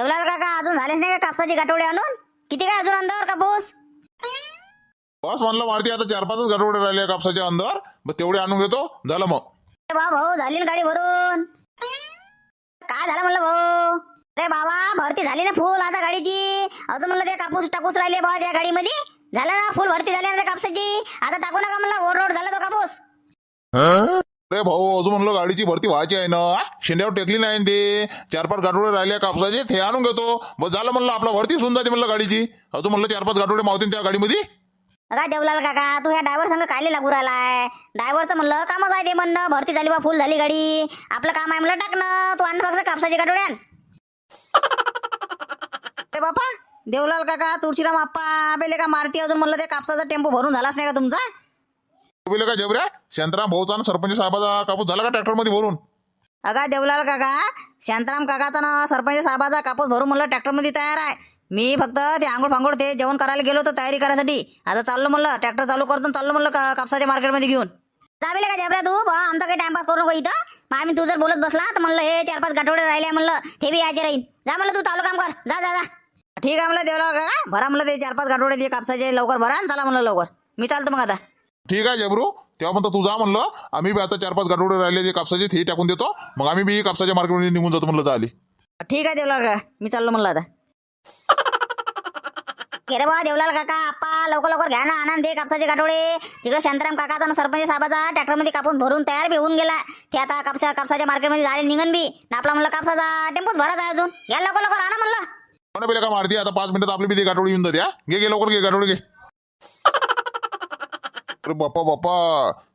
देवलाल काका अजून झालेच नाही का कापसाची गाठोडे आणून? किती काय अजून अंधावर कापूस? बस म्हणलं मारती आता चार पाचच गडवडे राहिले कापसाच्या अंदर मग तेवढे आणून घेतो झालं मग. अरे बा भाऊ झाली ना गाडी भरून? काय झालं म्हणलं भाऊ? अरे बाबा भरती झाली ना फुल आता गाडीची? अजून म्हणलं ते कापूस टाकूस राहिले बाबा त्या गाडीमध्ये? झालं ना फुल भरती झाली ना त्या कापसाची? आता टाकू नका म्हणलं ओढ रोड झाला तो कापूस. अरे भाऊ अजून म्हणलं गाडीची भरती व्हायची आहे ना. शेंड्यावर टेकली नाही ना ते. चार पाच गाठोडे राहिले कापसाचे ते आणून घेतो. बस झालं म्हणलं आपला भरती होऊन जाते म्हणलं गाडीची. अजून म्हणलं चार पाच गाठोडे मावतील त्या गाडीमध्ये. काय देवलाल काका तू ह्या ड्रायव्हर संग कायले लागू राहिलाय? ड्रायव्हरचं म्हणलं कामच आहे ते म्हणणं भरती झाली बा फुल झाली गाडी. आपलं काम आहे म्हणलं टाकणं तू आणलं फक्त कापसाची गाठोड्यान अरे बापा देवलाल काका तुळशीराम आप्पा बेले का मारती? अजून म्हणलं ते कापसाचा टेम्पो भरून झालाच नाही का तुमचा? बोले का जबऱ्या शांताराम भाऊचा आणि सरपंच साहेबाचा कापूस झाला का ट्रॅक्टरमध्ये भरून? अगा देवलाल काका शांताराम काकाचा ना सरपंच साहेबाचा कापूस भरून म्हणलं ट्रॅक्टरमध्ये तयार आहे. मी फक्त ते आंघोळ फांगोळ ते जेवण करायला गेलो होतो तयारी करायसाठी. आता चाललो म्हणलं ट्रॅक्टर चालू करतो आणि चाललो म्हणलं का- कापसाच्या मार्केटमध्ये घेऊन. जावेल का जबरा तू? बा आमचा काही टाइमपास करू नको इथं. मग आम्ही तू जर बोलत बसला तर म्हणलं हे चार पाच गाठवडे राहिले म्हणलं हे बी यायचे राहील जा म्हणलं तू चालू काम कर. जा जा जा. ठीक आहे म्हणलं देवलाल काका. भरा म्हणलं ते चार पाच गाठवडे ते कापसाचे लवकर भरा आणि चला म्हणलं लवकर. मी चालतो मग आता. ठीक आहे जबरू तेव्हा म्हणतो तू जा म्हणलं. आम्ही बी आता चार पाच गाठोडे राहिले जे कापसाचे ते टाकून देतो. मग आम्ही बी कापसाच्या मार्केटमध्ये निघून जातो म्हणलं झाली ठीक आहे देवलाल काका. मी चाललो म्हणलं आता. रे बा देवलाल काका आप्पा लवकर लवकर घ्या ना आनंद दे कापसाचे गाठोडे तिकडे शांताराम काकाचा आणि सरपंच साहेबाचा ट्रॅक्टरमध्ये कापून भरून तयार बी होऊन गेला. ते आता कापसा कापसाच्या मार्केटमध्ये झाले निघन बी. आणि आपला म्हणलं कापसाचा. टेम्पोच भरत आहे अजून. घ्या लवकर लवकर आणा म्हणलं. कोणा बेले का मारती? आता पाच मिनिटात आपली बी ते गाठोडी येऊन जाते हा? घे घे लवकर घे गाठोडी घे. अरे बाप्पा बाप्पा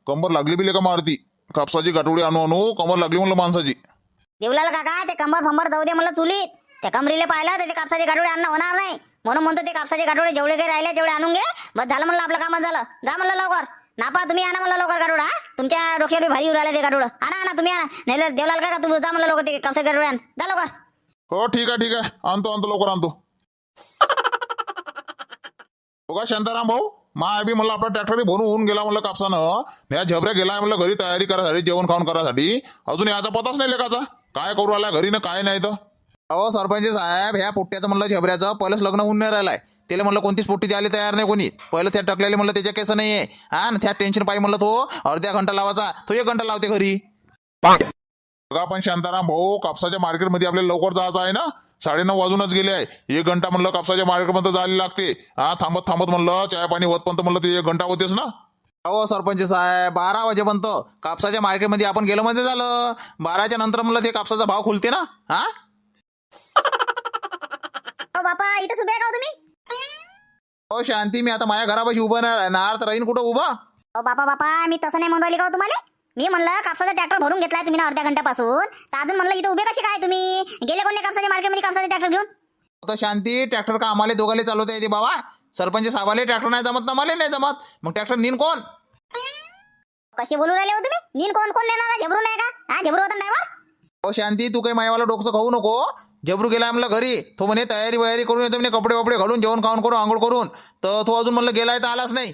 कंबर लागली बिले का मारती? कापसाची गाठोडी आणू आणू. कंबर लागली म्हणलं माणसाची. देवलाल काका ते कंबर फंबर जाऊ दे म्हणलं चुलीत. त्या कमरीला पाहिलं तर ते कापसाचे गाठोडे आणणं होणार नाही. म्हणून म्हणतो ते कापसाचे गाठोडे जेवढे काही राहिले तेवढे आणून घे. बस झालं म्हणलं आपलं कामच झालं. जा म्हणलं लवकर. नापा तुम्ही आणा म्हणलं लवकर गाठोडा हा? तुमच्या डोक्यावर भारी राहिले ते गाठोडं. आणा आणा तुम्ही आणा. नाही देवलाल काका तुम्ही जा म्हणलं लवकर ते कापसाचे गाठोडे आण. जा लवकर. हो ठीक आहे ठीक आहे. आणतो आणतो लवकर आणतो. बघा शांताराम भाऊ? मा बी म्हणलं आपला ट्रॅक्टर भरून होऊन गेला म्हणलं कापसानं. ह्या झबऱ्या गेलाय म्हणलं घरी तयारी करायसाठी जेवण खाऊन करायसाठी. अजून याचा पताच नाही लेखाचा काय करू आला घरी ना काय नाही तर. अहो सरपंच साहेब ह्या पोट्ट्याचं म्हणलं झबऱ्याचं पहिलंच लग्न होऊन नाही राहिलाय. त्याला म्हणलं कोणतीच पोट्टी द्यायला तयार नाही कोणी. पहिलं त्या टाकलेले म्हणलं त्याच्या केस नाही आहे हा ना त्या टेन्शन पाहिजे म्हणलं तो. अर्ध्या घंटा लावायचा. तो एक घंटा लावते घरी. बघा पण शांताराम भाऊ कापसाच्या मार्केटमध्ये आपल्याला लवकर जायचं आहे ना? साडेनऊ वाजूनच गेले आहे. एक घंटा म्हणलं कापसाच्या मार्केटमध्ये जायला लागते. हा थांबत थांबत म्हणलं चाय पाणी होतपर्यंत म्हणलं ते एक घंटा होतेच ना. हो सरपंच साहेब बारा वाजेपर्यंत कापसाच्या मार्केटमध्ये आपण गेलो म्हणजे झालं. बाराच्या नंतर म्हणलं ते कापसाचा भाव खुलते ना. हा? ओ बापा इथं आहे का हो तुम्ही? हो शांती मी आता माझ्या घरापाशी उभं नाही राहणार तर राहीन कुठं उभा? ओ बापा बापा मी तसं नाही म्हणून राहिली का हो तुम्हाला? मी म्हणलं कापसाचा ट्रॅक्टर भरून घेतलाय तुम्ही ना अर्ध्या घंट्यापासून. तर अजून म्हणलं इथं उभे कसे काय तुम्ही? गेले कोणी कापसाच्या मार्केटमध्ये कापसाचे ट्रॅक्टर घेऊन? आता शांती ट्रॅक्टर का आम्हाला दोघाले चालवता येते बाबा. सरपंच साहेबाले ट्रॅक्टर नाही जमत ना मला नाही जमत. मग ट्रॅक्टर नीन कोण? कसे बोलू राहिले हो तुम्ही? नीन कोण कोण नेणार? झेबरू नाही का? हा झेबरू होता ड्रायव्हर? हो शांती तू काही मायावाला डोकं खाऊ नको. जबरू गेला म्हणलं घरी. तो म्हणे तयारी वयारी करून येतो म्हणे कपडे वपडे घालून जेवण खाऊन करून आंघोळ करून. तर तो अजून म्हणलं गेलाय तर आलाच नाही.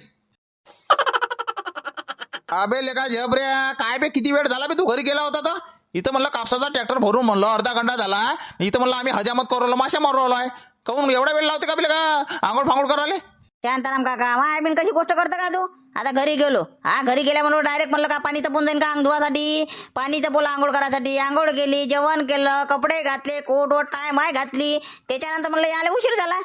अबे लेका झबऱ्या काय बे किती वेळ झाला बे तू घरी गेला होता तर? इथं म्हणलं कापसाचा ट्रॅक्टर भरून म्हणलं अर्धा घंटा झाला इथं म्हणलं आम्ही हजामत करू माशा मारवलो आहे. काऊन एवढा वेळ लावते का बे का आंघोळ फांगोळ करायला? शांताराम काका माय बिन कशी गोष्ट करता का तू? आता घरी गेलो. हा घरी गेल्या म्हणून डायरेक्ट म्हणलं का पाणी तपून जाईन का अंग धुवासाठी पाणी तपवलं आंघोळ करायसाठी. आंघोळ केली जेवण केलं कपडे घातले कोट वोट टाय माय घातली. त्याच्यानंतर म्हणलं यायला उशीर झाला.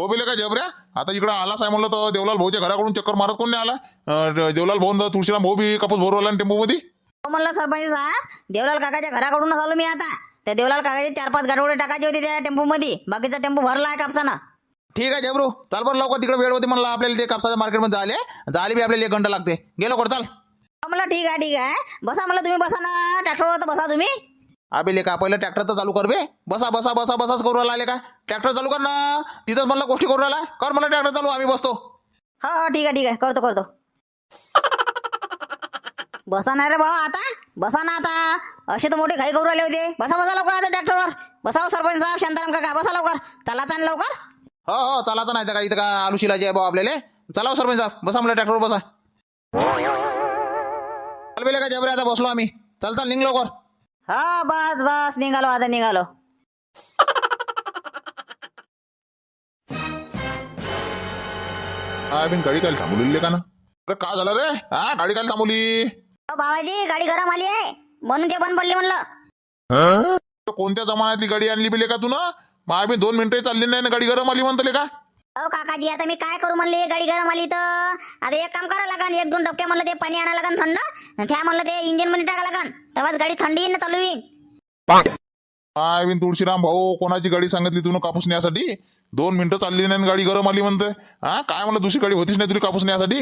हो बेले का जबऱ्या आता इकडं आलाच आहे म्हणलं तर देवलाल भाऊच्या घराकडून चक्कर मारत कोण नाही आला? अं, देवलाल भाऊ तुळशीराम भाऊ बी कापूस भरू आला टेम्पोमध्ये? हो म्हणलं सरपंच साहेब देवलाल काकाच्या घराकडूनच आलो मी आता. त्या देवलाल काकाचे चार पाच गाडवडे टाकायचे होते त्या टेम्पोमध्ये. बाकीचा टेम्पो भरला आहे कापसानं. ठीक आहे जबरू चाल बरं लवकर तिकडे वेळ होती म्हणलं आपल्याला ते कापसाच्या मार्केटमध्ये झाले झाले बी आपल्याला एक घंटा लागते. गेलो कर चाल? हो म्हणलं ठीक आहे ठीक आहे. बसा म्हणलं तुम्ही बसा ना. ट्रॅक्टरवर तर बसा तुम्ही. अबे लेका पहिलं ट्रॅक्टर तर चालू कर बे. बसा बसा बसा बसाच करू राहिला का? ट्रॅक्टर चालू कर ना. तिथंच म्हणलं गोष्टी करू राहिला. कर म्हणलं ट्रॅक्टर चालू आम्ही बसतो. हो हो ठीक आहे ठीक आहे. करतो करतो. बसा नाही रे भाऊ आता. बसा ना आता. असे तर मोठे घाई करू राहिले होते. बसा बसा लवकर आता ट्रॅक्टरवर बसाव सरपंच साहेब शांताराम काका. बसा लवकर. चला चाल लवकर. हो हो चालायचं नाही तर का इथं का आलू शिलाची आहे भाऊ आपल्याला. चला हो सरपंच साहेब. बसा म्हणलं ट्रॅक्टरवर बसा. चल बेले का जबरे आता बसलो आम्ही. चल चल निघ लवकर. हा बस बस निघालो आता निघालो. बिन गाडी काय थांबवलेली का ना? अरे का झालं रे? हा गाडी काय थांबवली? बाबाजी गाडी गरम आली आहे. म्हणून ते बंद पडली म्हणलं. कोणत्या जमान्यातली गाडी आणली बिले का तू ना? महाबीन दोन मिनिटं चालली नाही ना गाडी गरम आली म्हणतले का? अहो काकाजी आता मी काय करू म्हणले गाडी गरम आली तर? आता एक काम करा लागन एक दोन डबके म्हणलं ते पाणी आणा लागन थंड त्या म्हणलं ते इंजिनमध्ये टाका लागन. तेव्हाच गाडी थंडी येईन ना चालू येईन काय बिन तुळशीराम भाऊ कोणाची गाडी सांगितली तुला कापूस न्यासाठी? दोन मिनिटं चालली नाही आणि गाडी गरम आली म्हणतोय हा काय म्हणलं दुसरी गाडी होतीच नाही तुला कापूस न्यासाठी?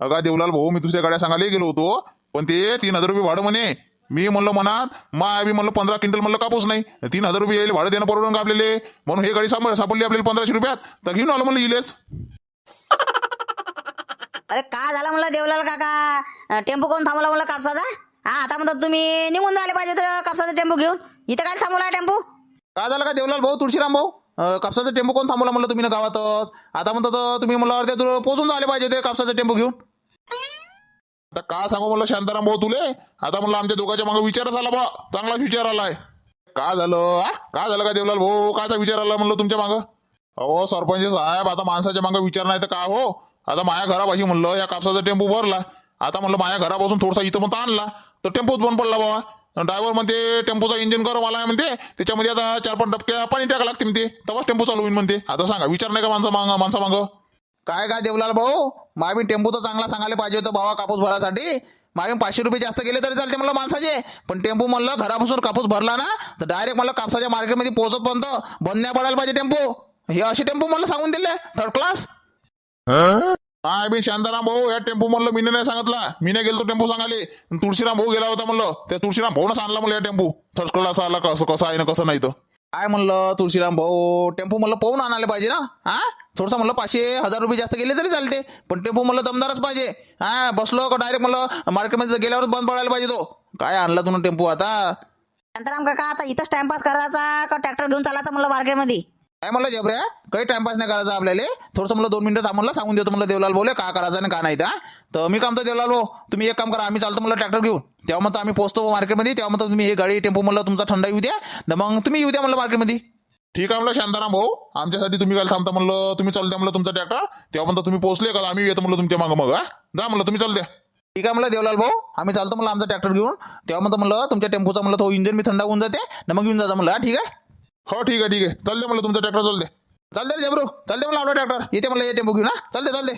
अगा देवलाल भाऊ मी दुसऱ्या गाड्या सांगायला गेलो होतो पण ते तीन हजार रुपये भाडं म्हणे. मी म्हणलं मनात मा बी म्हणलं पंधरा क्विंटल म्हणलं कापूस नाही. तीन हजार रुपये येईल भाडं देणं परवडून का आपल्याला म्हणून हे गाडी सापड सापडली आपल्याला पंधराशे रुपयात. तर घेऊन आलो म्हणलं इलेच. अरे का झालं म्हणलं देवलाल काका? टेम्पो कोण थांबवला म्हणलं कापसाचा? हा आता म्हणतात तुम्ही निघून झाले पाहिजे तर कापसाचा टेम्पो घेऊन. इथं काय थांबवला टेम्पो? काय झालं का देवलाल भाऊ? तुळशीराम भाऊ? अं, कापसाचा टेम्पो कोण थांबवला म्हणलं तुम्ही ना गावातच? आता म्हणतात अं, तुम्ही म्हणलं अर्ध्या दूर पोहोचून झाले पाहिजे होते कापसाचा टेम्पो घेऊन. आता का सांगू म्हणलं शांताराम भाऊ तुले? आता म्हणलं आमच्या दोघांच्या मागे विचारच आला बा. चांगलाच विचार आलाय. का झालं काय का झालं का देवलाल भाऊ? कायचा विचार आला म्हणलं तुमच्या मागं? अहो सरपंच साहेब आता माणसाच्या मागं विचार नाही तर काय हो? आता माझ्या घरापाशी म्हणलं या कापसाचा टेम्पो भरला. आता म्हणलं माझ्या घरापासून थोडासा इथं पण आणला तर टेम्पोच बंद पडला बाबा. ड्रायव्हर म्हणते टेम्पोचा इंजिन गरम आलाय म्हणते. त्याच्यामध्ये आता चार पाच डबक्या पाणी टाका लागते म्हणते. तेव्हाच टेम्पो चालू होईल म्हणते. आता सांगा विचार नाही का माणसा माग माणसा मागं? काय काय देवलाल भाऊ? मामी टेम्पो तर चांगला सांगायला पाहिजे होतं भावा कापूस भरासाठी. मामी पाचशे रुपये जास्त गेले तरी चालते म्हणलं माणसाचे. पण टेम्पो म्हणलं घरापासून कापूस भरला ना तर डायरेक्ट मला कापसाच्या मार्केटमध्ये पोहोचत पर्यंत बंद नाही पडायला पाहिजे टेम्पो. हे असे टेम्पो मला सांगून दिले थर्ड क्लास काय बी शांताराम भाऊ या टेम्पो म्हणलं मी नाही सांगितला. मी नाही गेलो टेम्पो सांगाले तुळशीराम भाऊ गेला होता म्हणलं. त्या तुळशीराम भाऊनच आणला म्हणलं या टेम्पो. थर्ड क्लास आला कसं कसं आहे ना कसं नाही तर. काय म्हणलं तुळशीराम भाऊ? टेम्पो म्हणलं पाहून आणायला पाहिजे ना? हा? थोडंसं म्हणलं पाचशे हजार रुपये जास्त गेले तरी चालते. पण टेम्पो म्हणलं दमदारच पाहिजे. हा? बसलो का डायरेक्ट म्हणलं मार्केटमध्ये गेल्यावर बंद पडायला पाहिजे तो. काय आणला तुला टेम्पो आता? शांताराम काका आता इथंच टाइमपास करायचा का ट्रॅक्टर घेऊन चालायचा म्हणलं मार्केटमध्ये काय म्हणलं जबऱ्या काही टाइमपास नाही करायचा आपल्याला. थोडंसं म्हणलं दोन मिनिटं थांबलं सांगून देतो म्हणलं देवलाल बोले का करायचं आणि का नाही त्या तर मी काम तर देवलाल भाऊ तुम्ही एक काम करा आम्ही चालतो म्हणलं ट्रॅक्टर घेऊन. तेव्हा मग आम्ही पोहोचतो मार्केटमध्ये तेव्हा मग तुम्ही हे गाडी टेम्पो म्हणलं तुमचा थंडा येऊ द्या. न मग तुम्ही येऊ द्या म्हणलं मार्केटमध्ये ठीक आहे म्हणलं शांताराम भाऊ आमच्यासाठी तुम्ही काय थांबता म्हणलं तुम्ही चालते म्हणलं तुमचा ट्रॅक्टर तेव्हा म्हणता तुम्ही पोहोचले का आम्ही येतो म्हणलं तुमच्या मागं मग हा? जा म्हणलं तुम्ही चालते ठीक आहे म्हणलं देवलाल भाऊ आम्ही चालतो म्हणलं आमचा ट्रॅक्टर घेऊन. तेव्हा म्हणतो म्हणलं तुमच्या टेम्पोचा म्हणलं तो इंजिन मी थंडा होऊन जाते न मग घेऊन जाता म्हणलं ठीक आहे? हो ठीक आहे ठीक आहे. चालते म्हणलं तुमचा ट्रॅक्टर चालते चालते रे जबरू. चालते म्हणलं आपला ट्रॅक्टर येते म्हणलं टेम्पो घेऊन हा? चालते चालते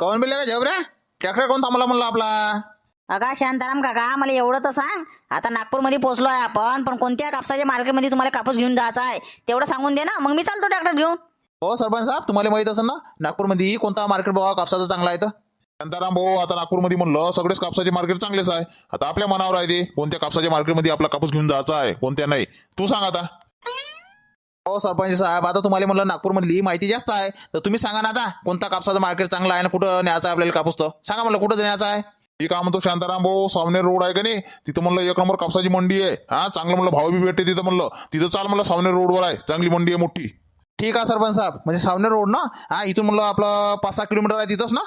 कौन बिल का जबऱ्या ट्रॅक्टर कोण थांबला म्हणलं आपला? अगा शांताराम काका मला एवढं तर सांग. आता नागपूरमध्ये पोहोचलो आहे आपण पण कोणत्या कापसाच्या मार्केटमध्ये तुम्हाला कापूस घेऊन जायचा आहे तेवढं सांगून दे ना. मग मी चालतो ट्रॅक्टर घेऊन. हो सरपंच साहेब तुम्हाला माहीत असेल ना नागपूरमध्ये कोणता मार्केट बाबा कापसाचा चांगला आहे तर. शांताराम भाऊ आता नागपूरमध्ये म्हणलं सगळेच कापसाचे मार्केट चांगलेच आहे. आता आपल्या मनावर आहे ते. कोणत्या कापसाच्या मार्केटमध्ये आपला कापूस घेऊन जायचा आहे कोणत्या नाही? तू सांग आता. हो सरपंच साहेब आता तुम्हाला म्हणलं नागपूरमधली माहिती जास्त आहे. तर तुम्ही सांगा ना आता कोणता कापसाचं मार्केट चांगला आहे ना कुठं न्यायचा आहे आपल्याला कापूस तर? सांगा म्हणलं कुठं न्यायचा आहे? ठीक आहे म्हणतो शांताराम भाऊ सावनेर रोड आहे का नाही? तिथं म्हणलं एक नंबर कापसाची मंडी आहे. हा चांगलं म्हणलं भाव बी भेटते तिथं म्हणलं. तिथं चाल म्हणलं सावनेर रोडवर आहे. चांगली मंडी आहे मोठी. ठीक आहे सरपंच साहेब. म्हणजे सावनेर रोड ना? हा इथून म्हणलं आपलं पाच सहा किलोमीटर आहे तिथंच ना?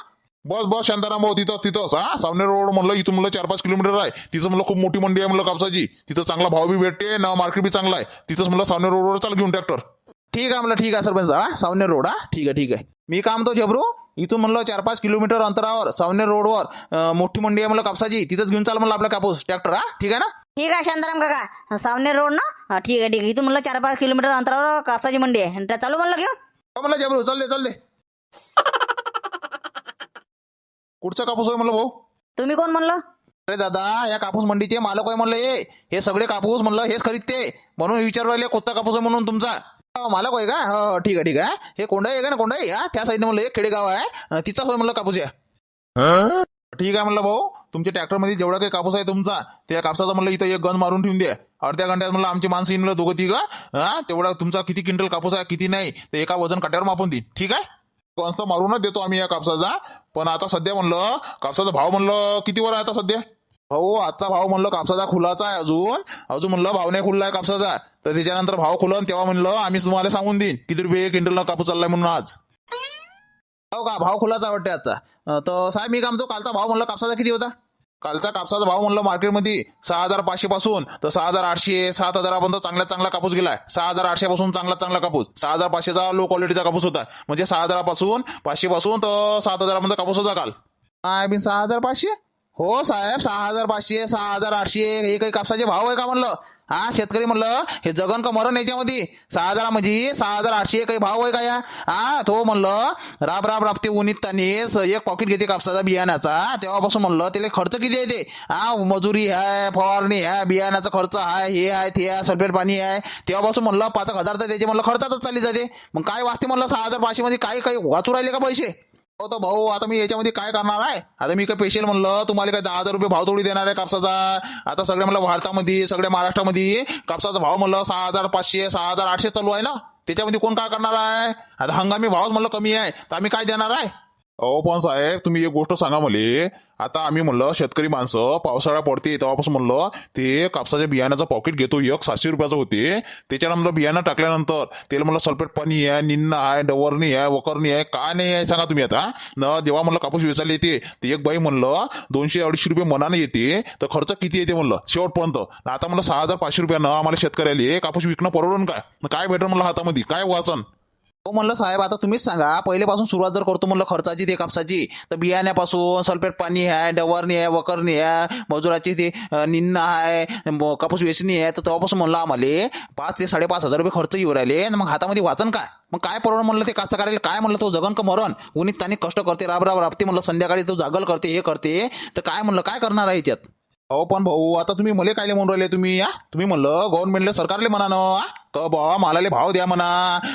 बस बस शांताराम भाऊ तिथं तिथंच. हा सावनेर रोड म्हणलं इथून म्हणलं चार पाच किलोमीटर आहे. तिथं म्हणलं खूप मोठी मंडी आहे म्हणलं कापसाची. तिथं चांगला भाव बी भेटते ना मार्केट बी चांगला आहे. तिथंच म्हणलं सावनेर रोडवर चाल घेऊन ट्रॅक्टर ठीक आहे म्हणलं ठीक आहे सरपंच. हा सावनेर रोड हा ठीक आहे ठीक आहे. मी काय म्हणतो जबरू? इथून म्हणलं चार पाच किलोमीटर अंतरावर सावनेर रोडवर मोठी मंडी आहे म्हणलं कापसाची. तिथंच घेऊन चाल म्हणलं आपला कापूस ट्रॅक्टर हा ठीक आहे ना? ठीक आहे शांताराम काका. सावनेर रोड ना? हा ठीक आहे ठीक आहे. इथून म्हणलं चार पाच किलोमीटर अंतरावर कापसाची मंडी आहे. आणि त्या चालू म्हणलं घेऊन. हो म्हणलं जबरू चल दे चल दे कुठचा कापूस आहे म्हणलं भाऊ? तुम्ही कोण म्हणलं? अरे दादा या कापूस मंडीचे मालक आहे म्हणलं हे. हे सगळे कापूस म्हणलं हेच खरीदते म्हणून विचारू राहिले कोणता कापूस आहे म्हणून तुमचा. मालक आहे का? हो ठीक आहे ठीक आहे. हे कोंडाई आहे का ना कोंडाई? हा त्या साईडने म्हणलं एक खेडेगाव आहे. अं, तिचाच होय म्हणलं कापूस या. ठीक आहे म्हणलं भाऊ. तुमच्या ट्रॅक्टरमध्ये जेवढा काही कापूस आहे तुमचा त्या कापसाचा म्हणलं इथं एक गन मारून ठेवून द्या. अर्ध्या घंट्यात म्हणलं आमची माणसं येईल म्हणलं दोघं तिघं. हा तेवढा तुमचा किती क्विंटल कापूस आहे किती नाही ते एका वजन काट्यावर मापून देईन. ठीक आहे? गंज मारूनच देतो आम्ही या कापसाचा. पण आता सध्या म्हणलं कापसाचा भाव म्हणलं कितीवर आहे आता सध्या? भाऊ आजचा भाव म्हणलं कापसाचा खुलाचा आहे अजून. अजून म्हणलं भाव नाही खुलला आहे कापसाचा. तर त्याच्यानंतर भाव खुलन तेव्हा म्हणलं आम्ही तुम्हाला सांगून देईन. किती रुपये क्विंटल कापूस चाललाय म्हणून आज. हो का? भाव खुलाचा वाटते आजचा. तर साहेब मी कामतो कालचा भाव म्हणलं कापसाचा किती होता? कालचा कापसाचा भाव म्हणलं मार्केटमध्ये सहा हजार पाचशे पासून तर सहा हजार आठशे सात हजारापर्यंत चांगला चांगला कापूस गेलाय. सहा हजार आठशे पासून चांगला चांगला कापूस. सहा हजार पाचशेचा लो क्वालिटीचा कापूस होता. म्हणजे सहा हजारापासून पाचशे पासून तर सात हजारापर्यंत कापूस होता काल. काय बी सहा हजार पाचशे? हो साहेब सहा हजार पाचशे सहा हजार आठशे हे काही कापसाचे भाव आहे का म्हणलं? हा शेतकरी म्हणलं हे जगन का मरण याच्यामध्ये? सहा हजार म्हणजे सहा हजार आठशे काही भाव आहे का या? हा तो म्हणलं राब राब राबते उन्हीत त्याने एक पॉकेट घेते कापसाचा बियाण्याचा. तेव्हापासून म्हणलं त्याला खर्च किती आहे ते? हा मजुरी आहे फवारणी आहे बियाण्याचा खर्च आहे हे आहे ते आहे सल्फेट पाणी आहे तेव्हापासून म्हणलं पाच एक हजार तर त्याचे म्हणलं खर्चातच चालली जाते. मग काय वाचते म्हणलं सहा हजार पाचशे मध्ये काही काही वाचू राहिले का पैसे? हो तर भाऊ आता मी याच्यामध्ये काय करणार आहे? आता मी काय पेशल म्हणलं तुम्हाला काय दहा हजार रुपये भाव थोडी देणार आहे कापसाचा? आता सगळ्या म्हणलं भारतामध्ये सगळ्या महाराष्ट्रामध्ये कापसाचा भाव म्हणलं सहा हजार पाचशे सहा हजार आठशे चालू आहे ना? त्याच्यामध्ये कोण काय करणार आहे? आता हंगामी भावच म्हणलं कमी आहे. तर आम्ही काय देणार आहे? अहो पण साहेब तुम्ही एक गोष्ट सांगा मले. आता आम्ही म्हणलं शेतकरी माणसं पावसाळा पडते तेव्हापासून म्हणलं ते कापसाच्या बियाण्याचं पॉकेट घेतो एक सातशे रुपयाचं होते. त्याच्यानं म्हणलं बियाणं टाकल्यानंतर त्याला म्हणलं सल्फेट पाणी आहे निन्न आहे डवरणी आहे वकरणी आहे का नाही आहे सांगा तुम्ही आता. न जेव्हा म्हणलं कापूस वेचायला येते. ते एक बाई म्हणलं दोनशे अडीचशे रुपये मनाने येते. तर खर्च किती येते म्हणलं शेवटपर्यंत. आता म्हणलं सहा हजार पाचशे रुपयानं आम्हाला शेतकऱ्याला कापूस विकणं परवडून काय? काय भेटल म्हणलं हातामध्ये? काय वाचन? हो म्हणलं साहेब आता तुम्हीच सांगा. पहिलेपासून सुरुवात जर करतो म्हणलं खर्चाची ते कापसाची तर बियाण्यापासून सल्फेट पाणी आहे डवरणी आहे वकरणी आहे मजुराची ते निन्न आहे कापूस वेचणी आहे. तर तेव्हापासून म्हणलं आम्हाला पाच ते साडेपाच हजार रुपये खर्च येऊ राहिले. आणि मग हातामध्ये वाचन काय? मग काय परवड म्हणलं ते कास्तकाराला काय म्हणलं तो जगन का मरण? उन्हीत त्याने कष्ट करते राब राब राबते म्हणलं संध्याकाळी तो जागल करते हे करते. तर काय म्हणलं? काय करणार आहे याच्यात? अहो पण भाऊ आता तुम्ही मले कायले म्हणून राहिले तुम्ही या तुम्ही म्हणलं गव्हर्नमेंटले सरकारले म्हणा ना का बा मालाले भाव द्या म्हणा.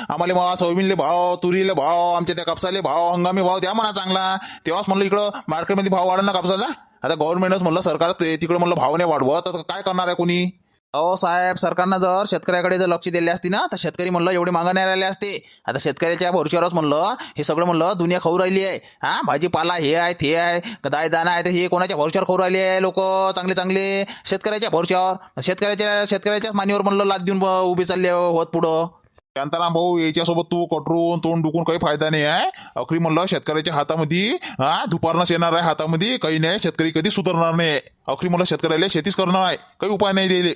आम्हाला मग सोयाबीनले भाव तुरीले भाव आमच्या त्या कापसाले भाव हंगामी भाव द्या म्हणा चांगला. तेव्हाच म्हणलं इकडं मार्केटमध्ये भाव वाढेल ना कापसाचा. आता गव्हर्नमेंटच म्हणलं सरकार तिकडं म्हणलं भाव नाही वाढवत. तर काय करणार आहे कोणी? अहो साहेब सरकारनं जर शेतकऱ्याकडे जर लक्ष दिले असते ना तर शेतकरी म्हणलं एवढे मागं नाही राहिले असते. आता शेतकऱ्याच्या भरोश्यावरच म्हणलं हे सगळं म्हणलं दुनिया खाऊ राहिली आहे. हा भाजीपाला हे आहे ते आहे दाय दाना आहे तर हे कोणाच्या भरोश्यावर खाऊ राहिले आहे लोक? चांगले चांगले. शेतकऱ्याच्या भरोश्यावर. शेतकऱ्याच्या शेतकऱ्याच्याच मानीवर म्हणलं लाद देऊन उभे चालले होत पुढं. शांताराम भाऊ याच्यासोबत तू कटरून तोंड दुखून काही फायदा नाही आहे. अखरी म्हणलं शेतकऱ्याच्या हातामध्ये हा दुपारनंच येणार आहे हातामध्ये. काही नाही शेतकरी कधी सुधारणार नाही. अखरी म्हणलं शेतकऱ्याला शेतीच करणार आहे. काही उपाय नाही दिले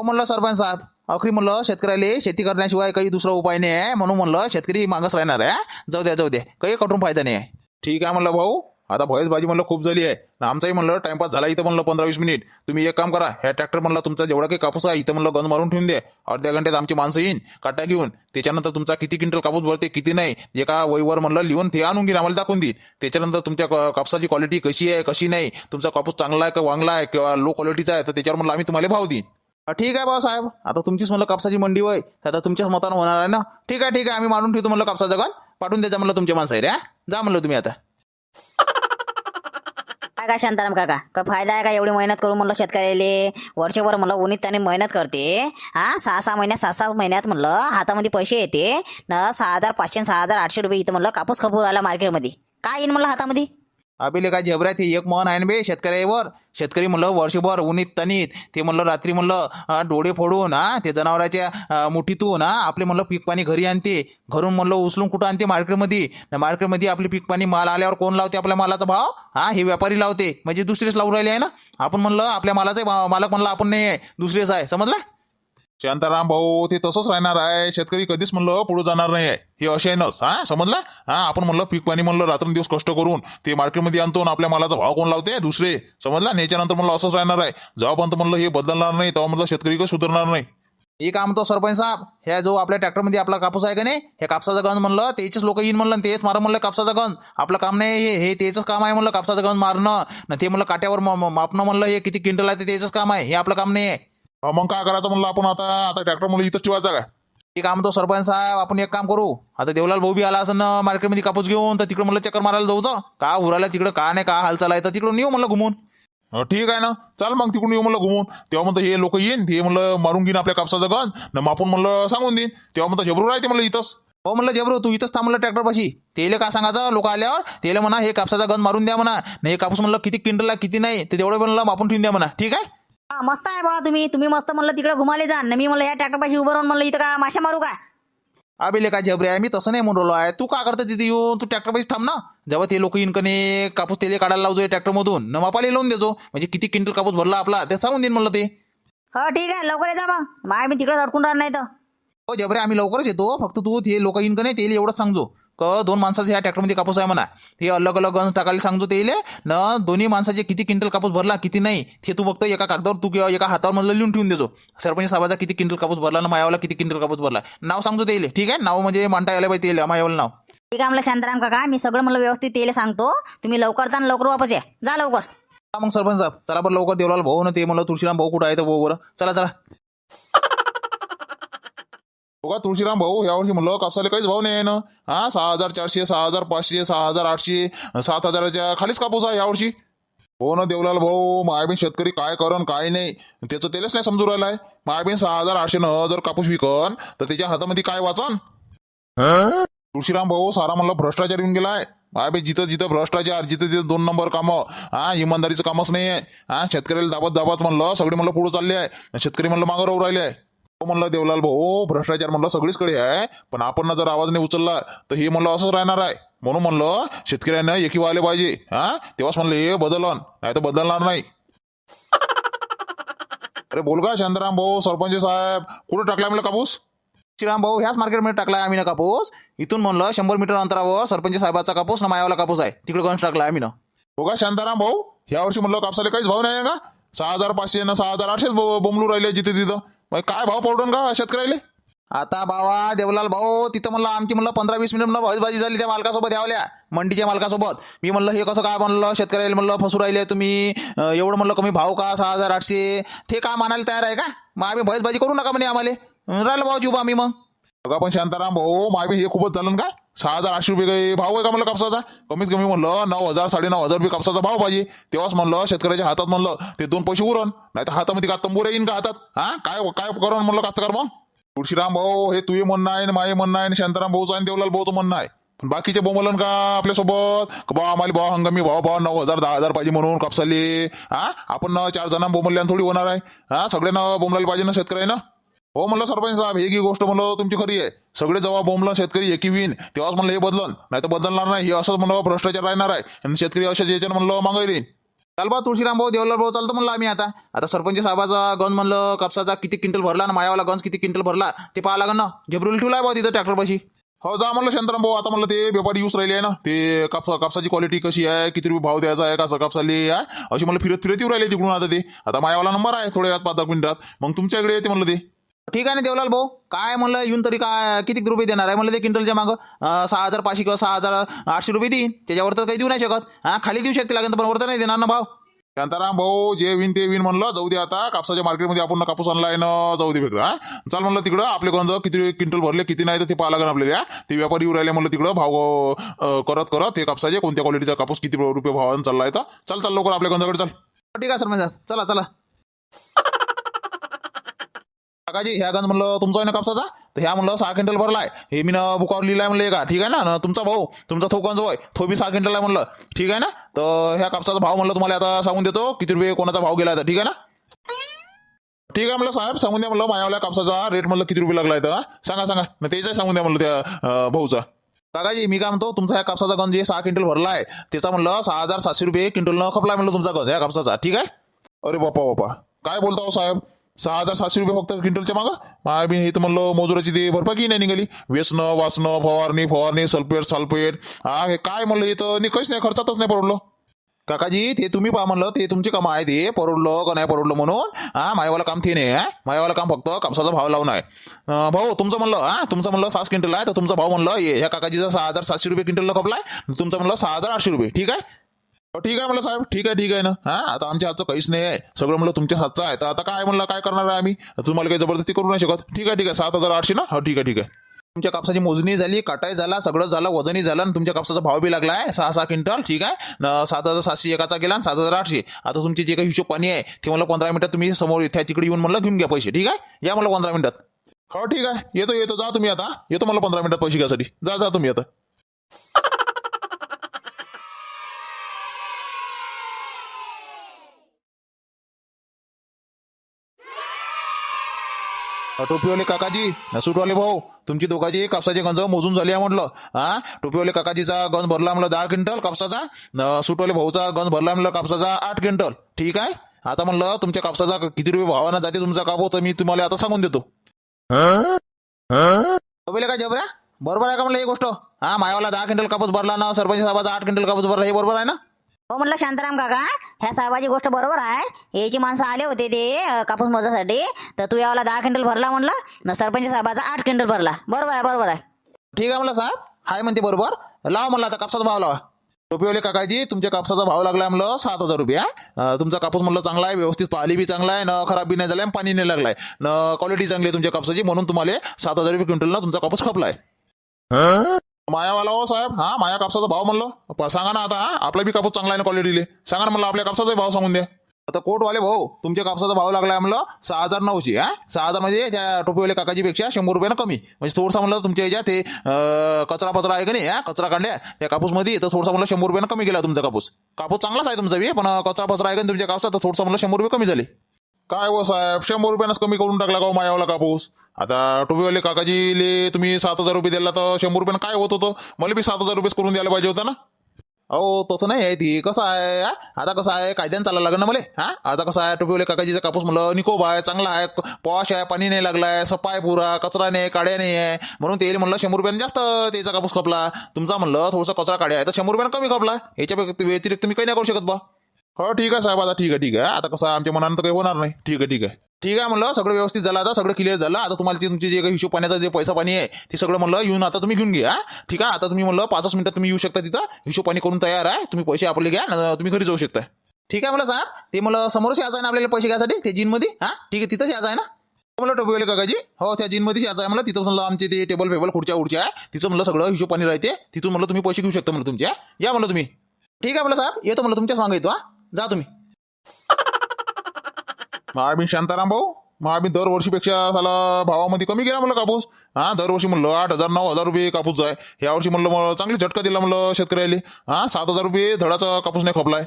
हो म्हणलं सरपंच साहेब अखरी म्हणलं शेतकऱ्याला शेती करण्याशिवाय काही दुसरा उपाय नाही आहे. म्हणून म्हणलं शेतकरी मागच राहणार आहे जाऊ द्या जाऊ द्या. काही कठून फायदा नाही आहे. ठीक आहे म्हणलं भाऊ. आता भयस भाजी म्हणलं खूप झाली आहे. आणि आमचाही म्हणलं टाइमपास झाला इथं म्हणलं पंधरा वीस मिनिट. तुम्ही एक काम करा ह्या ट्रॅक्टर म्हणलं तुमचा जेवढा काही कापूस आहे इथं म्हणलं गंज मारून ठेवून द्या. अर्ध्या घंट्यात आमची माणसं येईन काटा घेऊन. त्याच्यानंतर तुमचा किती क्विंटल कापूस भरते किती नाही जे का वहीवर म्हणलं लिहून ते आणून घेईन आम्हाला दाखवून देईन. त्याच्यानंतर तुमच्या क- कापसाची क्वालिटी कशी आहे कशी नाही तुमचा कापूस चांगला आहे का वांगला आहे किंवा लो क्वालिटीचा आहे तर त्याच्यावर म्हणलं आम्ही तुम्हाला भाव देईन. ठीक आहे भाऊ आता तुमचीच म्हणलं कापसाची मंडी होय तर आता तुमच्याच मतानं होणार आहे ना? ठीक आहे ठीक आहे. आम्ही मानून ठेवतो म्हणलं कापसाचं गण. पाठवून द्यायचं म्हणलं तुमच्या माणसं रे जा म्हणलं तुम्ही आता. काय का शांताराम काका? काय फायदा आहे का एवढी मेहनत करून म्हणलं शेतकऱ्याले? वर्षभर म्हणलं उन्हीत त्याने मेहनत करते. हा सहा सहा महिन्यात सहा सहा महिन्यात म्हणलं हातामध्ये पैसे येते. न सहा हजार पाचशे सहा हजार आठशे रुपये इथं म्हणलं कापूस खपूर आला मार्केटमध्ये काय येईन म्हणलं हातामध्ये? अभिले काय झेबऱ्यात हे एक मन आहे ना बे शेतकऱ्यावर शेतकरी म्हणलं वर्षभर उन्हीत तणीत ते म्हणलं रात्री म्हणलं डोळे फोडून हा ते जनावराच्या मुठीतून हा आपले म्हणलं पीक पाणी घरी आणते. घरून म्हणलं उचलून कुठं आणते मार्केटमध्ये? मार्केटमध्ये आपले पीक पाणी माल आल्यावर कोण लावते आपल्या मालाचा भाव? हा हे व्यापारी लावते. म्हणजे दुसरेच लावून राहिले आहे ना? आपण म्हणलं आपल्या मालाचे मालक म्हणलं आपण नाही आहे. दुसरेच आहे. समजलं? शांताराम भाऊ ते तसंच राहणार आहे. शेतकरी कधीच म्हणलं पुढे जाणार नाही आहे. हे असे आहे नस हा समजला? हा आपण म्हणलं पीक पाणी म्हणलं रात्रंदिवस कष्ट करून ते मार्केटमध्ये आणतो आणि आपल्या मालाचा भाव कोण लावते? दुसरे. समजला? याच्यानंतर म्हणलं असंच राहणार आहे. जेव्हापर्यंत म्हणलं हे बदलणार नाही तेव्हा म्हणलं शेतकरी काही सुधारणार नाही. हे काम तो सरपंच साहेब ह्या जो आपल्या ट्रॅक्टरमध्ये आपला कापूस आहे का नाही हे कापसाचा गंज म्हणलं तेचेच लोक येईन म्हणलं आणि तेच मारा म्हणलं कापसाचा गंज. आपलं काम नाही हे हे त्याचंच काम आहे म्हणलं कापसाचा गंज मारणं. ना ते म्हणलं काट्यावर मापणं म्हणलं हे किती क्विंटल आहे ते तेच काम आहे. हे आपलं काम नाही आहे. अहो, मग काय करायचं म्हणलं आपण आता? आता ट्रॅक्टर म्हणलं इथं ठेवायचा काय एक काम तो सरपंच साहेब आपण एक काम करू. आता देवलाल भाऊ बी आला असं ना मार्केटमध्ये कापूस घेऊन तर तिकडे म्हणलं चक्कर मारायला जाऊ तर. का उरायला तिकडं का नाही का हालचाल आहे तर तिकडून येऊ म्हणलं घुमून. अं, ठीक आहे ना. चाल मग तिकडून येऊ म्हणलं घुमून. तेव्हा म्हणतं हे लोक येईन. ते म्हणलं मारून घेईन आपल्या कापसाचं गण न आपण म्हणलं सांगून देईन. तेव्हा म्हणतं झबरू राहते म्हणलं इथंच. हो म्हणलं जबरू तू इथंच थांब म्हणलं ट्रॅक्टर पाशी. तेले काय सांगायचं? लोक आल्यावर तेले म्हणा हे कापसाचा गण मारून द्या म्हणा. नाही हे कापूस म्हणलं किती आहे किती नाही. ते तेवढं म्हणलं मापून ठेवून द्या म्हणा. ठीक आहे? हा मस्त आहे बा तुम्ही. तुम्ही मस्त म्हणलं तिकडे घुमाले जा. न मी म्हणलं या ट्रॅक्टर पाशी उभं राहून म्हणलं इथं का माशा मारू का अबे काय झबरे आहे. मी तसं नाही म्हणून आहे. तू का करतं तिथे येऊन? तू ट्रॅक्टर पैसे थांब ना. जेव्हा ते लोक येईन कने कापूस तेले काढायला लावजोय ट्रॅक्टरमधून न मापाला लावून देजो. म्हणजे किती क्विंटल कापूस भरला आपला ते सांगून देईन म्हणलं ते. हो ठीक आहे. लवकर येता मग. माय मी तिकडे अडकून राहणार नाही तर. हो जबरे आम्ही लवकरच येतो. फक्त तू ते लोक येईन कने तेले एवढंच सांगजो. क दोन माणसाचे ह्या ट्रॅक्टरमध्ये कापूस आहे म्हणा. ते अलग अलग गंज टाकायला सांगतो तेले न दोन्ही माणसाचे किती क्विंटल कापूस भरला किती नाही ते तू फक्त एका कागदावर तू किंवा एका हातावर म्हणलं लिहून ठेवून देजो. सरपंच साहेबाचा किती क्विंटल कापूस भरला ना मायावाला किती क्विंटल कापूस भरला. नाव सांगतो तेले ठीक आहे? नाव म्हणजे मांडता यायला पाहिजे तेले मायावाला नाव. ठीक आहे म्हणलं शांताराम काका मी सगळं म्हणलं व्यवस्थित तेले सांगतो. तुम्ही लवकर जा आणि लवकर वापस या. जा लवकर. हा मग सरपंच साहेब चला बरं लवकर देवलाल भाऊ ना ते म्हणलं तुळशीराम भाऊ कुठं आहे तर भाऊ बरं. चला चला. बघा तुळशीराम भाऊ यावर्षी म्हणलं कापसाला काहीच भाव नाही आहे ना. हा सहा हजार चारशे सहा हजार पाचशे सहा हजार आठशे सात हजाराच्या खालीच कापूस आहे यावर्षी हो ना देवलाल भाऊ मायाबीन शेतकरी काय करन काय नाही. त्याचं त्यालाच नाही समजू राहिलाय. मायाबीन सहा हजार आठशे न जर कापूस विकन तर त्याच्या हातामध्ये काय वाचन? तुळशीराम भाऊ सारा म्हणलं भ्रष्टाचार येऊन गेलाय. मायाबी जिथं जिथं भ्रष्टाचार जिथं जिथं दोन नंबर कामं. हा इमानदारीचं कामच नाही आहे हा शेतकऱ्याला दाबत दाबत म्हणलं सगळे म्हणलं पुढे चालले आहे. शेतकरी म्हणलं मागं राहू राहिले आहे. म्हणलं देवलाल भाऊ भ्रष्टाचार म्हणलं सगळीचकडे आहे पण आपण ना जर आवाज नाही उचलला तर हे म्हणलं असंच राहणार आहे. म्हणून म्हणलं शेतकऱ्यांना एकीव आले पाहिजे हा? तेव्हाच म्हणलं हे बदलन नाही तर बदलणार नाही. अरे बोल का शांताराम भाऊ सरपंच साहेब कुठं टाकलाय म्हणलं कापूस? श्रीराम भाऊ ह्याच मार्केटमध्ये टाकलाय आम्ही ना कापूस. इथून म्हणलं शंभर मीटर अंतरावर सरपंच साहेबाचा कापूस ना मायावाला कापूस आहे. तिकडे गंज टाकलाय आम्ही ना. हो का शांताराम भाऊ? या वर्षी म्हणलं कापसाला काहीच भाव नाही का सहा हजार पाचशे ना सहा हजार आठशेच बो- बोंबलू राहिले जिथे तिथं. मग काय भाव पडून का शेतकऱ्याले? आता भावा देवलाल भाऊ तिथं म्हणलं आमची म्हणलं पंधरा वीस मिनिट म्हणलं भाजी झाली त्या मालकासोबत यावल्या मंडीच्या मालकासोबत. मी म्हणलं हे कसं काय म्हणलं शेतकऱ्याला म्हणलं फसू राहिले तुम्ही एवढं म्हणलं कमी भाव का सहा हजार आठशे? ते काय मानायला तयार आहे का? मग आम्ही भैसबाजी करू नका म्हणे आम्हाला. राहिलं भाऊ जीव आम्ही मग. बघा पण शांताराम भाऊ मागे हे खूपच झालं का? सहा हजार आठशे रुपये काही भाव आहे का म्हणलं कापसाचा? कमीत कमी म्हणलं नऊ हजार साडे नऊ हजार रुपये कापसाचा भाव पाहिजे. तेव्हाच म्हणलं शेतकऱ्याच्या हातात म्हणलं ते दोन पैसे उरण नाही तर हातामध्ये का तंबूर येईन का हातात? हा? काय काय करून म्हणलं कास्तकार मग? तुळशीराम भाऊ हे तुझे म्हणणं आहे माये म्हणणं आहे शांताराम भाऊचं आणि देवलाल भाऊचं म्हणणं आहे. पण बाकीचे बोंबलन का आपल्यासोबत? बा आम्हाला भाव हंगामी भाव भाव नऊ हजार दहा हजार पाहिजे म्हणून कापसाले हा? आपण ना चार जणांना बोंबल्यानं थोडी होणार आहे. हा? सगळ्यांना बोंबलायला पाहिजे ना शेतकऱ्यांना? हो म्हणलं सरपंच साहेब हे की गोष्ट म्हणलं तुमची खरी आहे. सगळे जेव्हा बोंबलं शेतकरी एकी विन तेव्हाच म्हणलं हे बदलन. नाही तर बदलणार नाही. हे असंच म्हणलं भ्रष्टाचार राहणार आहे. आणि शेतकरी अशाच याच्यानं म्हणलं मागायला चाल बा तुळशीराम भाऊ देवलाल भाऊ चालतो म्हणलं आम्ही आता. आता सरपंच साहेबाचा गंज म्हणलं कापसाचा किती क्विंटल भरला ना मायावाला गंज किती क्विंटल भरला ते पाहा लागन ना. झेब्रुल ठेवलाय बा तिथं ट्रॅक्टर पाशी. हो जा म्हणलं शांताराम भाऊ आता म्हणलं ते व्यापारी यूज राहिले आहे ना. ते कापसा कापसाची क्वालिटी कशी आहे किती रुपये भाव द्यायचा आहे कसं कापसाले आहे अशी मला फिरत फिरत येऊ राहिले तिकडून आता ते. आता मायावाला नंबर आहे थोड्या वेळात पाच दहा मिनिटात. मग तुमच्याकडे येते म्हणलं ते. ठीक आहे ना देवलाल भाऊ? काय म्हणलं? येऊन तरी काय किती रुपये देणार आहे? म्हणलं ते क्विंटलच्या मागं. सहा हजार पाचशे किंवा सहा हजार आठशे रुपये देईन. त्याच्यावर तर काही देऊ नाही शकत. हा खाली देऊ शकते लागेल पण वर तर नाही देणार ना भाव शांताराम भाऊ जे विन ते विन म्हणलं जाऊ दे आता. कापसाच्या मार्केटमध्ये आपण कापूस आणलाय ना जाऊ दे वेगळं हा? चाल म्हणलं तिकडं आपले गंज किती क्विंटल भरले किती नाही तर ते पाहा लागेल आपल्याला ते व्यापारी येऊ राहिले म्हणलं तिकडं भाव करत करत हे कापसाचे कोणत्या क्वालिटीचा कापूस किती रुपये भावानं चाललाय तर. चल चाल लवकर आपल्या गंजाकडे चल. ठीक आहे सर म्हणजे चला चला. काकाजी ह्या गंज म्हणलं तुमचा आहे ना कापसाचा? तर ह्या म्हणलं सहा क्विंटल भरलाय. हे मी ना बुकावर लिहिलाय म्हणलं का ठीक आहे ना? न तुमचा भाऊ तुमचा थोक गंज होय तो बी सहा क्विंटल आहे म्हणलं. ठीक आहे ना? तर ह्या कापसाचा भाव म्हणलं तुम्हाला आता सांगून देतो. किती रुपये कोणाचा भाव गेला तर. ठीक आहे ना? ठीक आहे म्हणलं साहेब सांगून द्या म्हणलं. मायावल्या कापसाचा रेट म्हणलं किती रुपये लागलाय तर सांगा सांगा. ना त्याचा सांगून द्या म्हणलं त्या भाऊचा. काकाजी मी काय म्हणतो तुमचा ह्या कापसाचा गंज जे सहा क्विंटल भरला आहे त्याचा म्हणलं सहा हजार सातशे रुपये क्विंटलनं खपलाय म्हणलं तुमचा गंज ह्या कापसाचा. ठीक आहे? अरे बापा बापा. काय बोलता हो साहेब? सहा हजार सातशे रुपये फक्त क्विंटलच्या मागं. माय बी हे तर म्हणलं मजुराची ते भरपाई नाही निघाली? वेचणं वासनं फवारणी फवारणी सल्फेट सल्फेट. हा हे काय म्हणलं हे तर? नि- काहीच नाही खर्चातच नाही परवडलं काकाजी ते तुम्ही पहा म्हणलं ते तुमची काम आहे ते. परवडलं का नाही परवडलं म्हणून? हा मायवाला काम ते नाही आहे मायवाला काम फक्त कापसाचा भाव लावून आहे. भाऊ तुमचं म्हणलं हा? तुमचं म्हणलं सहा क्विंटल आहे तर तुमचा भाव म्हणलं हे ह्या काकाजीचा सहा हजार सातशे रुपये क्विंटलला आहे तुमचं म्हणलं सहा हजार आठशे रुपये. ठीक आहे? ठीक आहे म्हणलं साहेब ठीक आहे ठीक आहे ना. हा आता आमच्या हातचं काहीच नाही आहे. सगळं म्हणलं तुमच्या हातचं आहे. तर आता काय म्हणलं काय करणार आहे आम्ही? तुम्हाला काही जबरदस्ती करू नाही शकत. ठीक आहे ठीक आहे सात हजार आठशे ना? हो ठीक आहे ठीक आहे. तुमच्या कापसाची मोजणी झाली कटाई झाला सगळं झालं वजनही झालं आणि तुमच्या कापसाचा भाव बी लागला आहे. सहा सहा क्विंटल ठीक आहे. न सात हजार सातशे एकाचा गेला आणि सात हजार आठशे. आता तुमची जे काही हिशोब पाणी आहे ते मला पंधरा मिनिटात तुम्ही समोर त्या तिकडे येऊन म्हणलं घेऊन घ्या पैसे ठीक आहे? या मला पंधरा मिनिटात. हो ठीक आहे. येतो येतो. जा तुम्ही आता. येतो मला पंधरा मिनिटात पैसे घ्यासाठी जा जा तुम्ही आता. टोपीवाले काकाजी सूटवाले भाऊ तुमची दोघांची कापसाची गंज मोजून झाली आहे म्हटलं. हा? टोपीवाले काकाजीचा गंज भरला म्हणलं दहा क्विंटल कापसाचा सुटवाले सूटवाले भाऊचा गंज भरला म्हणलं कापसाचा आठ क्विंटल. ठीक आहे? आता म्हणलं तुमच्या कापसाचा किती रुपये भावानं जाते तुमचा कापू तर मी तुम्हाला आता सांगून देतो. टोपीले का जबऱ्या बरोबर आहे का म्हणलं ही गोष्ट? हा मायावाला दहा क्विंटल कापूस भरला ना सरपंच साहेबाचा आठ क्विंटल कापूस भरला हे बरोबर आहे ना? हो म्हणलं शांताराम काका ह्या साहेबाची गोष्ट बरोबर आहे. याची माणसं आले होते ते कापूस मोजासाठी. तर तू यावाला दहा क्विंटल भरला म्हणलं न सरपंच साहेबाचा आठ क्विंटल भरला. बरोबर आहे बरोबर आहे. ठीक आहे म्हणलं साहेब. हाय म्हणते बरोबर. लावा म्हणलं आता कापसाचा भाव लावा. टोपीवाले काकाजी तुमच्या कापसाचा भाव लागलाय म्हणलं सात हजार रुपये हा. अं, तुमचा कापूस म्हणलं चांगला आहे व्यवस्थित पाली बी चांगला आहे न खराब बी नाही झालाय पाणी नाही लागलाय. न क्वालिटी चांगली आहे तुमच्या कापसाची म्हणून तुम्हाला सात हजार रुपये क्विंटलनं तुमचा कापूस खपलाय. मायावाला हो साहेब. हा माया कापसाचा भाव म्हणलं. प- सांगा ना आता आपला बी कापूस चांगला आहे ना क्वालिटीले सांगा ना म्हणलं आपल्या कापसाचा भाव सांगून द्या. आता कोटवाले भाऊ तुमच्या कापसाचा भाव लागलाय म्हणलं सहा हजार नऊशे हा. सहा हजार म्हणजे त्या टोपीवाले काकाजी पेक्षा शंभर रुपयानं कमी. म्हणजे थोडसा म्हणलं तुमच्या याच्यात ते कचरा पचरा आहे का नाही हा? कचरा काढल्या त्या कापूसमध्ये तर थोडसा म्हणलं शंभर रुपयानं कमी गेला तुमचा कापूस. कापूस चांगलाच आहे तुमचा बी पण कचरा पचरा आहे का नाही तुमच्या कापसात तर थोडसा म्हणलं शंभर रुपये कमी झाले. काय हो साहेब? शंभर रुपयानंच कमी करून टाकला का हो मायावाला कापूस? आता टोपीवाले काकाजीले तुम्ही सात हजार रुपये दिला तर शंभर रुपयानं काय होत होतं? मला बी सात हजार रुपयेच करून द्यायला पाहिजे होता ना. अहो तसं नाही आहे ती. कसं आहे आता कसं आहे कायद्यानं चालायला लागेल ना मला हा? आता कसं आहे टोपीवाले काकाजीचा कापूस म्हणलं निकोब आहे चांगला आहे पॉश आहे पाणी नाही लागलाय सफा आहे पुरा कचरा नाही काड्या नाही आहे. म्हणून ते म्हणलं शंभर रुपयाने जास्त त्याचा कापूस खपला. तुमचा म्हणलं थोडासा कचरा काड्या आहे तर शंभर रुपयानं कमी खपला. याच्या व्यतिरिक्त व्यतिरिक्त मी काही नाही करू शकत बा. हो ठीक आहे साहेब आता ठीक आहे ठीक आहे. आता कसं आमच्या मनानं तर काही होणार नाही. ठीक आहे ठीक आहे. ठीक आहे म्हणलं सगळं व्यवस्थित झालं आता सगळं क्लिअर झालं. आता तुम्हाला ते तुमचे जे काही हिशोब पाण्याचा जे पैसा पाणी आहे ते सगळं म्हणलं येऊन आता तुम्ही घेऊन घ्या ठीक आहे आता तुम्ही म्हणलं पाचच मिनिटात तुम्ही येऊ शकता तिथं. हिशोब पाणी करून तयार आहे. तुम्ही पैसे आपले घ्या तुम्ही घरी जाऊ शकता ठीक आहे मला साहेब ते मला समोरच यायचं आहे ना आपल्याला पैसे घ्यायसाठी ते जिनमध्ये हां. ठीक आहे तिथंच यायचं आहे ना. मला टोपीवाले काकाजी. हो त्या जिनमध्येच यायचं आहे मला तिथं म्हणलं आमचे ते टेबल फेबल खुर्च्या उडच्या आहे. तिथं म्हणलं सगळं हिशोब पाणी राहते. तिथून म्हणलं तुम्ही पैसे घेऊ शकता म्हणलं तुमच्या या म्हणलं तुम्ही. ठीक आहे म्हणलं साहेब येतो म्हणलं तुमच्याच मागे येतो हा. जा तुम्ही. मग शांताराम भाऊ मग आम्ही दरवर्षीपेक्षा साला भावामध्ये कमी गेला म्हणलं कापूस. हा दरवर्षी म्हणलं आठ हजार नऊ हजार रुपये कापूस जाय. ह्या वर्षी म्हणलं मग चांगली झटका दिला म्हणलं शेतकऱ्याला. हा सात हजार रुपये धडाचा कापूस नाही खपलाय.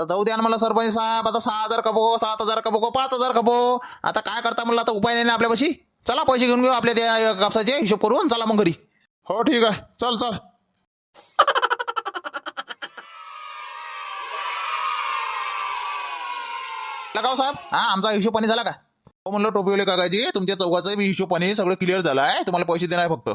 तर जाऊ द्या ना मला सरपंच साहेब आता सहा हजार खपो सात हजार खपो पाच हजार खपो. आता काय करता म्हणलं आता उपाय नाही ना आपल्यापाशी? चला पैसे घेऊन घेऊ आपल्या त्या कापसाचे हिशोब करून चला मग घरी. हो ठीक आहे. चल चल. लगाव साहेब? हा आमचा हिशोब पाणी झाला का? हो म्हणलं टोपीवले काकाजी तुमच्या चौकाचं बी हिशोब पाणी सगळं क्लिअर झालं आहे तुम्हाला पैसे देणार फक्त.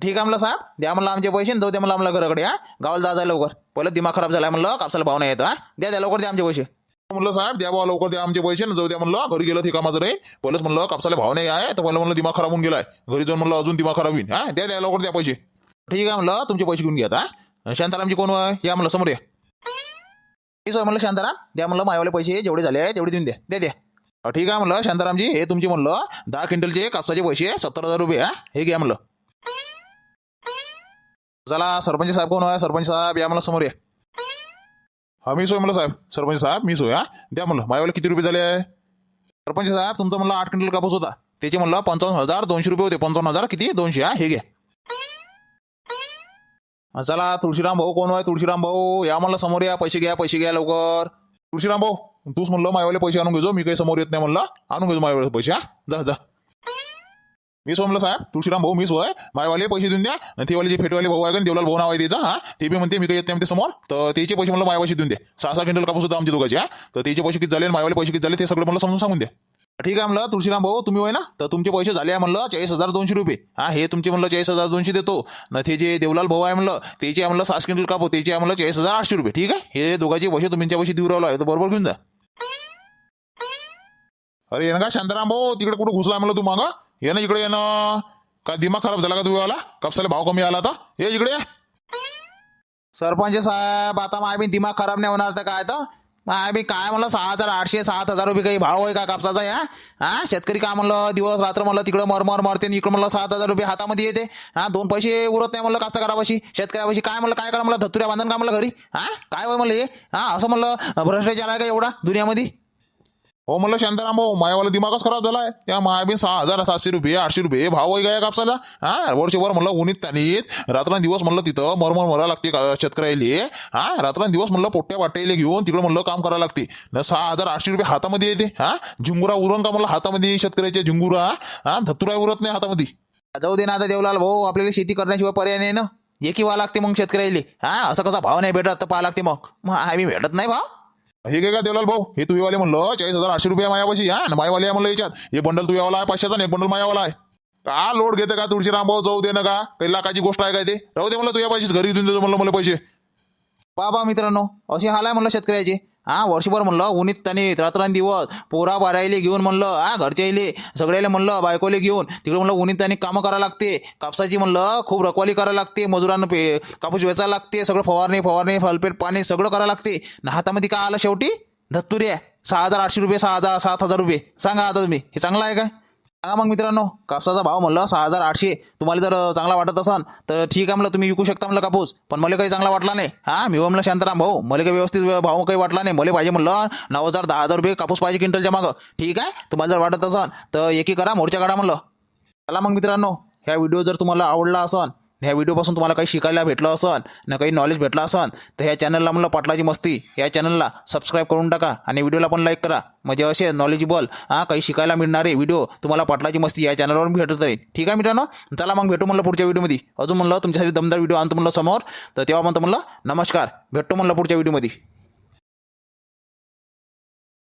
ठीक आहे म्हणलं साहेब? द्या म्हणलं आमचे पैसे जाऊ द्या म्हणलं आम्हाला घराकडे हा. गावाला जा जाय लवकर. पहिलं दिमाग खराब झालाय म्हणलं कापसाला भाव नाही येत हा. द्या द्या लवकर द्या आमचे पैसे. हो म्हणलं साहेब द्या बा लवकर द्या आमचे पैसे जाऊ द्या म्हणलं. घरी गेलं ते माझं नाही. पहिलंच म्हणलं कापसाला भाव नाही आहे तर पहिलं म्हणलं दिमाग खराब होऊन गेलाय. घरी जाऊन म्हणलं अजून दिमाग खराब होईल हा. द्या द्या लवकर द्या पैसे. ठीक आहे म्हणलं तुमचे पैसे घेऊन घ्या आता शांतारामची कोण या म्हणलं समोर या. ठीक आहे म्हणलं शांताराम द्या म्हणलं मायवाले पैसे जेवढे झाले आहे तेवढे देऊन द्या द्या द्या ठीक आहे म्हणलं शांतारामजी हे तुमचे म्हणलं दहा क्विंटलचे कापसाचे पैसे सत्तर हजार रुपये हा? हे घ्या म्हणलं. चला सरपंच साहेब कोण आहे? सरपंच साहेब या मला समोर या. हा मी सोय म्हणलं साहेब. सरपंच साहेब मी सोय हा? द्या म्हणलं मायावाला किती रुपये झाले आहे? सरपंच साहेब तुमचा म्हणलं आठ क्विंटल कापूस होता. त्याचे म्हणलं पंचावन्न हजार दोनशे रुपये होते. पंचावन्न हजार किती? दोनशे हा? हे घ्या. चला तुळशीराम भाऊ कोण आहे तुळशीराम भाऊ या म्हणलं समोर या पैसे घ्या पैसे घ्या लवकर. तुळशीराम भाऊ तूच म्हणलं मायवाले पैसे आणून घेजो मी काही समोर येत नाही म्हणलं. आणून घेजो मायवाले पैसे हा. जा जा. मी सो म्हणलं साहेब? तुळशीराम भाऊ मी होय. मायवाले पैसे देऊन द्या आणि ते वाले जे फेटवाले भाऊ आहे देवलाल भाऊ नाव आहे त्याचा हा. ते बी म्हणते मी काही येत नाही म्हणते समोर. तर त्याचे पैसे म्हणलं मायवाशी देऊन द्या सहा सहा क्विंटल कापूस होता आमच्या दोघांचे हा. तर त्याचे पैसे किती झाले मायवाले पैसे किती झाले ते सगळं मला समजून सांगून द्या. ठीक आहे म्हणलं तुळशीराम भाऊ तुम्ही होय ना? तर तुमचे पैसे झाले आहे म्हणलं चाळीस हजार दोनशे रुपये. हा हे तुमचे म्हणलं चाळीस हजार दोनशे देतो. ना ते जे देवलाल भाऊ आहे म्हणलं त्याचे आहे म्हणलं सात क्विंटल कापू त्याचे म्हणलं चाळीस हजार आठशे रुपये. ठीक आहे? हे दोघांचे पैसे तुमच्या पैसे देऊ राहिलो आहे. तर बरोबर घेऊन जा. अरे ये ना का शांताराम भाऊ तिकडे कुठं घुसला म्हणलं तू मागं? ये ना इकडे ये ना. काय दिमाग खराब झाला का तू आला कापसाला भाव कमी आला आता. ये इकडे. सरपंच साहेब आता माय दिमाग खराब नाही होणार तर काय तर? माय बी काय म्हणलं सहा हजार आठशे सात हजार रुपये काही भाव आहे का कापसाचा या? हा? शेतकरी काय म्हणलं दिवस रात्र म्हणलं तिकडं मरमर मरते इकडं म्हणलं सात हजार रुपये हातामध्ये येते. हा? दोन पैसे उरत नाही म्हणलं कास्तकारापाशी शेतकऱ्यापाशी. काय म्हणलं काय करा म्हणलं धतुऱ्या बांधून का म्हणलं घरी? हा? काय होय म्हणलं हे? हा असं म्हणलं भ्रष्टाचार आहे का एवढा दुनियामध्ये? हो म्हणलं शांताराम भाऊ मायावाला दिमागच खराब झालाय. त्या मायाबीन सहा हजार सातशे रुपये आठशे रुपये भाव वय काय कापसाला हा वर्षभर म्हणलं उन्हीत त्यांनीत रात्रंदिवस म्हणलं तिथं मरमर मरा लागते शेतकऱ्याले. हा रात्रंदिवस म्हणलं पोट्ट्या वाटायला घेऊन तिकडं म्हणलं काम करावं लागते. न सहा हजार आठशे रुपये हातामध्ये येते. हा झिंगुरा उरण का म्हणलं हातामध्ये शेतकऱ्याचे झिंगुरा? हा धतुरा उरत नाही हातामध्ये. जाऊ दे ना आता देवलाल भाऊ आपल्याला शेती करण्याशिवाय पर्याय नाही ना. एकी व्हा लागते मग शेतकऱ्याले. हा असं कसा भाव नाही भेटत तर पाहा लागते मग. मग आम्ही भेटत नाही भाव. हे काय का देवलाल भाऊ? हे तू वाले म्हणलं चाळीस हजार आठशे रुपये मायापाशी हा ना मायवाले आहे म्हणलं याच्यात. हे बंडल तू यावाला आहे पाचशेचा आणि एक बंडल मायावाला आहे. का लोड घेते का तुळशी रामभाऊ जाऊ दे ना का? काही लाखाची गोष्ट आहे काय ते? राहू दे म्हणलं तुझ्या पैसे घरी देऊन देतो म्हणलं मला पैसे. बाबा मित्रांनो असे हाल आहे म्हणलं शेतकऱ्याचे. हा वर्षभर म्हणलं उन्हीत त्याने रात्रंदिवस पोरा बारायले घेऊन म्हणलं हा घरच्या इले सगळ्याला म्हणलं बायकोले घेऊन. तिकडे म्हणलं उन्हीत त्याने कामं करावं लागते. कापसाची म्हणलं खूप रखवाली करावं लागते. मजुरांना पे कापूस वेचायला लागते. सगळं फवारणी फवारणी फलपेट पाणी सगळं करावं लागते. ना हातामध्ये काय आलं शेवटी? धत्तुऱ्या सहा हजार आठशे रुपये सहा हजार सात हजार रुपये. सांगा आता तुम्ही. हे चांगलं आहे का? सांगा मग मित्रांनो कापसाचा भाव म्हणलं सहा हजार आठशे. तुम्हाला जर चांगला वाटत असन तर ठीक आहे म्हणलं तुम्ही विकू शकता म्हणलं कापूस. पण मला काही चांगला वाटला नाही. हा मी म्हणलं शांताराम भाऊ मला काही व्यवस्थित भाव काही वाटला नाही. मला पाहिजे म्हणलं नऊ हजार दहा हजार रुपये कापूस पाहिजे क्विंटलच्या मागं. ठीक आहे? तुम्हाला जर वाटत असन तर एकी करा मोर्चा काढा म्हणलं. चला मग मित्रांनो ह्या व्हिडिओ जर तुम्हाला आवडला असन ह्या व्हिडिओपासून तुम्हाला काही शिकायला भेटलं असन ना काही नॉलेज भेटलं असन तर ह्या चॅनलला म्हणलं पाटलाची मस्ती. या चॅनलला सबस्क्राईब करून टाका आणि व्हिडिओला पण लाईक करा. म्हणजे असे नॉलेजेबल हां काही शिकायला मिळणारे व्हिडिओ तुम्हाला पाटलाची मस्ती या चॅनलवर भेटत राहील ठीक आहे मित्रांनो? चला मग भेटू म्हणलं पुढच्या व्हिडिओमध्ये. अजून म्हणलं तुमच्यासाठी दमदार व्हिडिओ आणतो म्हणलं समोर. तर तेव्हा म्हणतो म्हणलं नमस्कार. भेटतो म्हणलं पुढच्या व्हिडिओमध्ये.